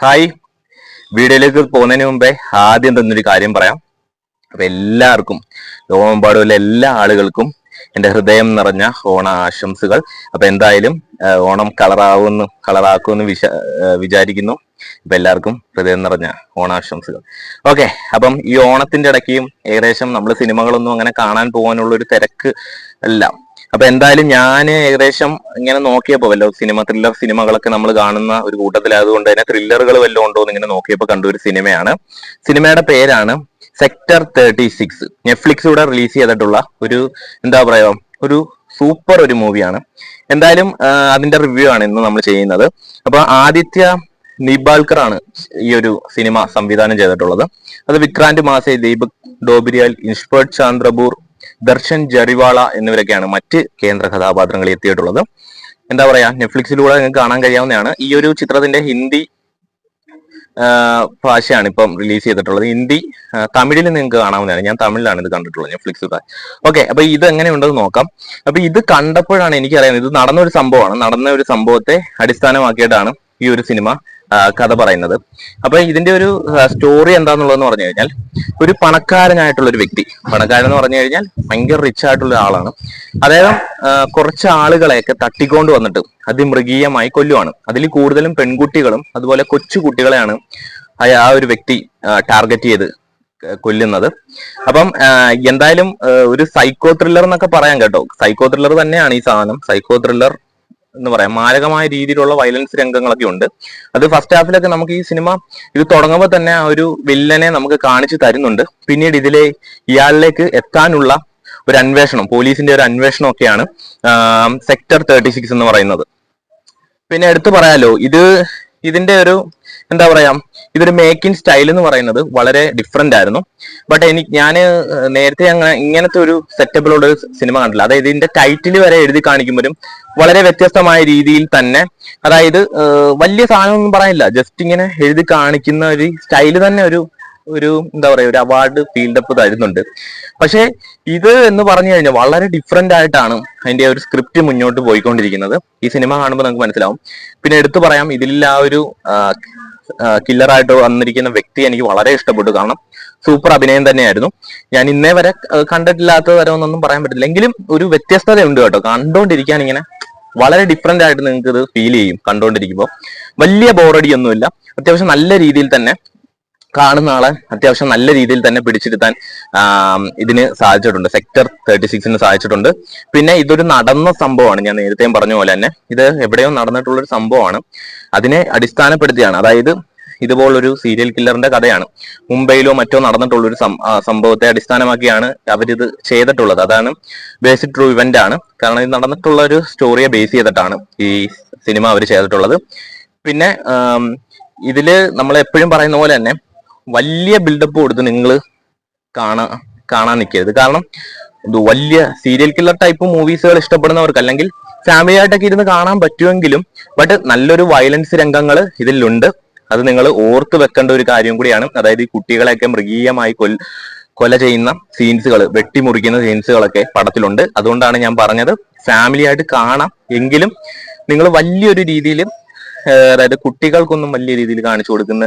Hi വീഡിയോയിലേക്ക് പോകുന്നതിന് മുമ്പേ ആദ്യം തന്നൊരു കാര്യം പറയാം. അപ്പൊ എല്ലാവർക്കും ലോകമെമ്പാടുമുള്ള എല്ലാ ആളുകൾക്കും എന്റെ ഹൃദയം നിറഞ്ഞ ഓണ ആശംസകൾ അപ്പൊ എന്തായാലും ഓണം കളറാവുന്നു കളറാക്കുമെന്ന് വിശ വിചാരിക്കുന്നു. അപ്പൊ എല്ലാവർക്കും ഹൃദയം നിറഞ്ഞ ഓണാശംസകൾ. ഓക്കെ അപ്പം ഈ ഓണത്തിന്റെ ഇടയ്ക്കും ഏകദേശം നമ്മൾ സിനിമകളൊന്നും അങ്ങനെ കാണാൻ പോകാനുള്ള ഒരു തിരക്ക് അല്ല. അപ്പൊ എന്തായാലും ഞാൻ ഏകദേശം ഇങ്ങനെ നോക്കിയപ്പോ വല്ലോ സിനിമ ത്രില്ലർ സിനിമകളൊക്കെ നമ്മൾ കാണുന്ന ഒരു കൂട്ടത്തിലായതുകൊണ്ട് തന്നെ ത്രില്ലറുകൾ വല്ലതും ഉണ്ടോ എന്ന് ഇങ്ങനെ നോക്കിയപ്പോ കണ്ട ഒരു സിനിമയാണ്. സിനിമയുടെ പേരാണ് സെക്ടർ തേർട്ടി സിക്സ് നെറ്റ്ഫ്ലിക്സിലൂടെ റിലീസ് ചെയ്തിട്ടുള്ള ഒരു എന്താ പറയാ ഒരു സൂപ്പർ ഒരു മൂവിയാണ് എന്തായാലും അതിന്റെ റിവ്യൂ ആണ് ഇന്ന് നമ്മൾ ചെയ്യുന്നത്. അപ്പൊ ആദിത്യ നിബാൽക്കർ ആണ് ഈ ഒരു സിനിമ സംവിധാനം ചെയ്തിട്ടുള്ളത്. അത് വിക്രാന്ത് മാസെ ദീപക് ഡോബിരിയാൽ ഇൻസ്പേർട്ട് ചാന്ദ്രപൂർ ദർശൻ ജറിവാള എന്നിവരൊക്കെയാണ് മറ്റ് കേന്ദ്ര കഥാപാത്രങ്ങൾ എത്തിയിട്ടുള്ളത്. എന്താ പറയാ നെറ്റ്ഫ്ലിക്സിലൂടെ നിങ്ങൾക്ക് കാണാൻ കഴിയാവുന്നതാണ്. ഈ ഒരു ചിത്രത്തിന്റെ ഹിന്ദി ഭാഷയാണ് ഇപ്പം റിലീസ് ചെയ്തിട്ടുള്ളത്. ഹിന്ദി തമിഴിൽ നിങ്ങൾക്ക് കാണാവുന്നതാണ്. ഞാൻ തമിഴിലാണ് ഇത് കണ്ടിട്ടുള്ളത് നെറ്റ്ഫ്ലിക്സിലൂടെ ഓക്കെ അപ്പൊ ഇത് എങ്ങനെയുണ്ടെന്ന് നോക്കാം. അപ്പൊ ഇത് കണ്ടപ്പോഴാണ് എനിക്കറിയാം ഇത് നടന്ന ഒരു സംഭവമാണ്. നടന്ന ഒരു സംഭവത്തെ അടിസ്ഥാനമാക്കിയിട്ടാണ് ഈ ഒരു സിനിമ കഥ പറയുന്നത്. അപ്പൊ ഇതിന്റെ ഒരു സ്റ്റോറി എന്താന്നുള്ളതെന്ന് പറഞ്ഞു കഴിഞ്ഞാൽ ഒരു പണക്കാരനായിട്ടുള്ള ഒരു വ്യക്തി. പണക്കാരൻ എന്ന് പറഞ്ഞു കഴിഞ്ഞാൽ ഭയങ്കര റിച്ച് ആയിട്ടുള്ള ആളാണ് അദ്ദേഹം കുറച്ച് ആളുകളെയൊക്കെ തട്ടിക്കൊണ്ട് വന്നിട്ട് അതിമൃഗീയമായി കൊല്ലുവാണ്. അതിൽ കൂടുതലും പെൺകുട്ടികളും അതുപോലെ കൊച്ചു കുട്ടികളെയാണ് ആ ഒരു വ്യക്തി ടാർഗറ്റ് ചെയ്ത് കൊല്ലുന്നത്. അപ്പം എന്തായാലും ഒരു സൈക്കോ ത്രില്ലർ എന്നൊക്കെ പറയാം കേട്ടോ. സൈക്കോ ത്രില്ലർ തന്നെയാണ് ഈ സാധനം. സൈക്കോ ത്രില്ലർ എന്ന് പറയാം മാരകമായ രീതിയിലുള്ള വയലൻസ് രംഗങ്ങളൊക്കെ ഉണ്ട്. അത് ഫസ്റ്റ് ഹാഫിലൊക്കെ നമുക്ക് ഈ സിനിമ ഇത് തുടങ്ങുമ്പോൾ തന്നെ ആ ഒരു വില്ലനെ നമുക്ക് കാണിച്ചു തരുന്നുണ്ട്. പിന്നീട് ഇതിലെ ഇയാളിലേക്ക് എത്താനുള്ള ഒരു അന്വേഷണം പോലീസിന്റെ ഒരു അന്വേഷണം ഒക്കെയാണ് സെക്ടർ തേർട്ടി സിക്സ് എന്ന് പറയുന്നത്. പിന്നെ എടുത്തു പറയാലോ ഇത് ഇതിന്റെ ഒരു എന്താ പറയാ ഇതൊരു മേക്കിംഗ് സ്റ്റൈൽ എന്ന് പറയുന്നത് വളരെ ഡിഫറെന്റ് ആയിരുന്നു. ബട്ട് എനിക്ക് ഞാൻ നേരത്തെ അങ്ങനെ ഇങ്ങനത്തെ ഒരു സെറ്റപ്പിലുള്ള ഒരു സിനിമ കണ്ടില്ല. അതായത് ഇതിന്റെ ടൈറ്റിൽ വരെ എഴുതി കാണിക്കുമ്പോഴും വളരെ വ്യത്യസ്തമായ രീതിയിൽ തന്നെ അതായത് വലിയ വലിയ സാധനമൊന്നും പറയാനില്ല. ജസ്റ്റ് ഇങ്ങനെ എഴുതി കാണിക്കുന്ന ഒരു സ്റ്റൈൽ തന്നെ ഒരു ഒരു എന്താ പറയാ ഒരു അവാർഡ് ഫീൽഡപ്പ് തരുന്നുണ്ട്. പക്ഷേ ഇത് എന്ന് പറഞ്ഞു കഴിഞ്ഞാൽ വളരെ ഡിഫറെന്റ് ആയിട്ടാണ് അതിന്റെ ഒരു സ്ക്രിപ്റ്റ് മുന്നോട്ട് പോയിക്കൊണ്ടിരിക്കുന്നത്. ഈ സിനിമ കാണുമ്പോൾ നമുക്ക് മനസ്സിലാവും. പിന്നെ എടുത്തു പറയാം ഇതിൽ ആ ഒരു കില്ലറായിട്ട് വന്നിരിക്കുന്ന വ്യക്തി എനിക്ക് വളരെ ഇഷ്ടപ്പെട്ടു. കാരണം സൂപ്പർ അഭിനയം തന്നെയായിരുന്നു. ഞാൻ ഇന്നേ വരെ കണ്ടിട്ടില്ലാത്ത തരമൊന്നും പറയാൻ പറ്റില്ല എങ്കിലും ഒരു വ്യത്യസ്തതയുണ്ട് കേട്ടോ. കണ്ടോണ്ടിരിക്കാൻ ഇങ്ങനെ വളരെ ഡിഫറെന്റ് ആയിട്ട് നിങ്ങൾക്ക് ഇത് ഫീൽ ചെയ്യും കണ്ടോണ്ടിരിക്കുമ്പോൾ വലിയ ബോറടിയൊന്നുമില്ല അത്യാവശ്യം നല്ല രീതിയിൽ തന്നെ കാണുന്ന ആളെ അത്യാവശ്യം നല്ല രീതിയിൽ തന്നെ പിടിച്ചിരുത്താൻ ഇതിന് സാധിച്ചിട്ടുണ്ട്. സെക്ടർ തേർട്ടി സിക്സിന് സാധിച്ചിട്ടുണ്ട്. പിന്നെ ഇതൊരു നടന്ന സംഭവമാണ്. ഞാൻ നേരത്തെയും പറഞ്ഞ പോലെ തന്നെ ഇത് എവിടെയോ നടന്നിട്ടുള്ള ഒരു സംഭവമാണ്. അതിനെ അടിസ്ഥാനപ്പെടുത്തിയാണ്. അതായത് ഇതുപോലൊരു സീരിയൽ കില്ലറിന്റെ കഥയാണ്. മുംബൈയിലോ മറ്റോ നടന്നിട്ടുള്ള ഒരു സംഭവത്തെ അടിസ്ഥാനമാക്കിയാണ് അവരിത് ചെയ്തിട്ടുള്ളത്. അതാണ് ബേസിക് ട്രൂ ഇവന്റ് ആണ്. കാരണം ഇത് നടന്നിട്ടുള്ള ഒരു സ്റ്റോറിയെ ബേസ് ചെയ്തിട്ടാണ് ഈ സിനിമ അവർ ചെയ്തിട്ടുള്ളത്. പിന്നെ ഇതിൽ നമ്മൾ എപ്പോഴും പറയുന്ന പോലെ തന്നെ വലിയ ബിൽഡപ്പ് കൊടുത്ത് നിങ്ങൾ കാണാ കാണാൻ നിൽക്കരുത് കാരണം വലിയ സീരിയൽ കില്ലർ ടൈപ്പ് മൂവീസുകൾ ഇഷ്ടപ്പെടുന്നവർക്ക് അല്ലെങ്കിൽ ഫാമിലി ആയിട്ടൊക്കെ ഇരുന്ന് കാണാൻ പറ്റുമെങ്കിലും ബട്ട് നല്ലൊരു വയലൻസ് രംഗങ്ങൾ ഇതിലുണ്ട്. അത് നിങ്ങൾ ഓർത്ത് വെക്കേണ്ട ഒരു കാര്യം കൂടിയാണ്. അതായത് ഈ കുട്ടികളെയൊക്കെ മൃഗീയമായി കൊൽ കൊല ചെയ്യുന്ന സീൻസുകൾ വെട്ടിമുറിക്കുന്ന സീൻസുകളൊക്കെ പടത്തിലുണ്ട്. അതുകൊണ്ടാണ് ഞാൻ പറഞ്ഞത് ഫാമിലി ആയിട്ട് കാണാം എങ്കിലും നിങ്ങൾ വലിയൊരു രീതിയിൽ അതായത് കുട്ടികൾക്കൊന്നും വലിയ രീതിയിൽ കാണിച്ചു കൊടുക്കുന്ന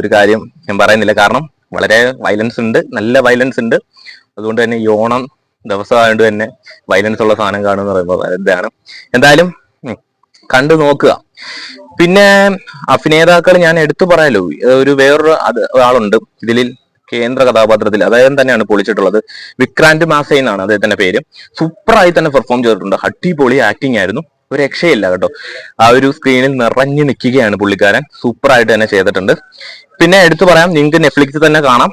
ഒരു കാര്യം ഞാൻ പറയുന്നില്ല. കാരണം വളരെ വയലൻസ് ഉണ്ട്. നല്ല വയലൻസ് ഉണ്ട്. അതുകൊണ്ട് തന്നെ ഈ ഓണം ദിവസമായതുകൊണ്ട് തന്നെ വയലൻസ് ഉള്ള സാധനം കാണുക എന്ന് പറയുമ്പോൾ ഇതാണ്. എന്തായാലും കണ്ടു നോക്കുക. പിന്നെ അഭിനേതാക്കൾ ഞാൻ എടുത്തു പറയാലോ. ഒരു വേറൊരു അത് ആളുണ്ട് ഇതിൽ കേന്ദ്ര കഥാപാത്രത്തിൽ അദ്ദേഹം തന്നെയാണ് പൊളിച്ചിട്ടുള്ളത്. വിക്രാന്ത് മാസൈ എന്നാണ് അദ്ദേഹത്തിന്റെ പേര്. സൂപ്പറായി തന്നെ പെർഫോം ചെയ്തിട്ടുണ്ട്. അടിപൊളി ആക്ടിങ് ആയിരുന്നു. ഒരു രക്ഷയില്ല കേട്ടോ. ആ ഒരു സ്ക്രീനിൽ നിറഞ്ഞു നിൽക്കുകയാണ് പുള്ളിക്കാരൻ. സൂപ്പർ ആയിട്ട് തന്നെ ചെയ്തിട്ടുണ്ട്. പിന്നെ എടുത്തു പറയാം നിങ്ങൾക്ക് നെറ്റ്ഫ്ലിക്സിൽ തന്നെ കാണാം.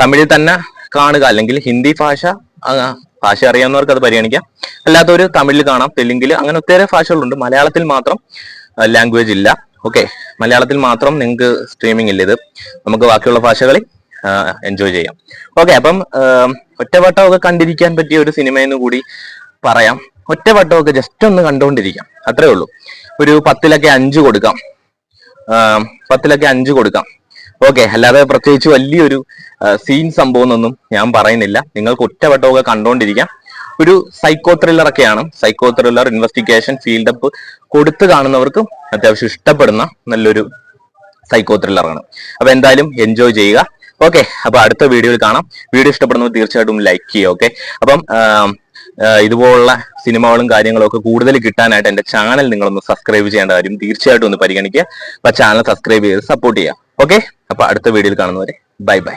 തമിഴിൽ തന്നെ കാണുക. അല്ലെങ്കിൽ ഹിന്ദി ഭാഷ ഭാഷ അറിയാവുന്നവർക്ക് അത് പരിഗണിക്കാം. അല്ലാത്തവർ തമിഴിൽ കാണാം തെലുങ്കിൽ അങ്ങനെ ഒത്തിരി ഭാഷകളുണ്ട്. മലയാളത്തിൽ മാത്രം ലാംഗ്വേജ് ഇല്ല. ഓക്കെ മലയാളത്തിൽ മാത്രം നിങ്ങൾക്ക് സ്ട്രീമിംഗ് ഇല്ല ഇത്. നമുക്ക് ബാക്കിയുള്ള ഭാഷകളിൽ എൻജോയ് ചെയ്യാം. ഓക്കെ അപ്പം ഒറ്റവട്ടമൊക്കെ കണ്ടിരിക്കാൻ പറ്റിയ ഒരു സിനിമയെന്ന് കൂടി പറയാം. ഒറ്റവട്ടമൊക്കെ ജസ്റ്റ് ഒന്ന് കണ്ടുകൊണ്ടിരിക്കാം. അത്രേ ഉള്ളൂ. ഒരു പത്തിലൊക്കെ അഞ്ച് കൊടുക്കാം. പത്തിലൊക്കെ അഞ്ച് കൊടുക്കാം. ഓക്കെ അല്ലാതെ പ്രത്യേകിച്ച് വലിയൊരു സീൻ സംഭവം എന്നൊന്നും ഞാൻ പറയുന്നില്ല. നിങ്ങൾക്ക് ഒറ്റവട്ടമൊക്കെ കണ്ടുകൊണ്ടിരിക്കാം. ഒരു സൈക്കോ ത്രില്ലർ ഒക്കെയാണ്. Psycho thriller investigation field up കൊടുത്തു കാണുന്നവർക്ക് അത്യാവശ്യം ഇഷ്ടപ്പെടുന്ന നല്ലൊരു സൈക്കോ ത്രില്ലറാണ് അപ്പൊ എന്തായാലും എൻജോയ് ചെയ്യുക. ഓക്കെ അപ്പൊ അടുത്ത വീഡിയോയിൽ കാണാം. വീഡിയോ ഇഷ്ടപ്പെടുന്നവർ തീർച്ചയായിട്ടും ലൈക്ക് ചെയ്യുക ഓക്കെ അപ്പം ഇതുപോലുള്ള സിനിമകളും കാര്യങ്ങളും ഒക്കെ കൂടുതൽ കിട്ടാനായിട്ട് എന്റെ ചാനൽ നിങ്ങളൊന്ന് സബ്സ്ക്രൈബ് ചെയ്യേണ്ട കാര്യം തീർച്ചയായിട്ടും ഒന്ന് പരിഗണിക്കുക. അപ്പൊ ചാനൽ സബ്സ്ക്രൈബ് ചെയ്ത് സപ്പോർട്ട് ചെയ്യുക. ഓക്കെ അപ്പൊ അടുത്ത വീഡിയോയിൽ കാണുന്നവരെ ബൈ ബൈ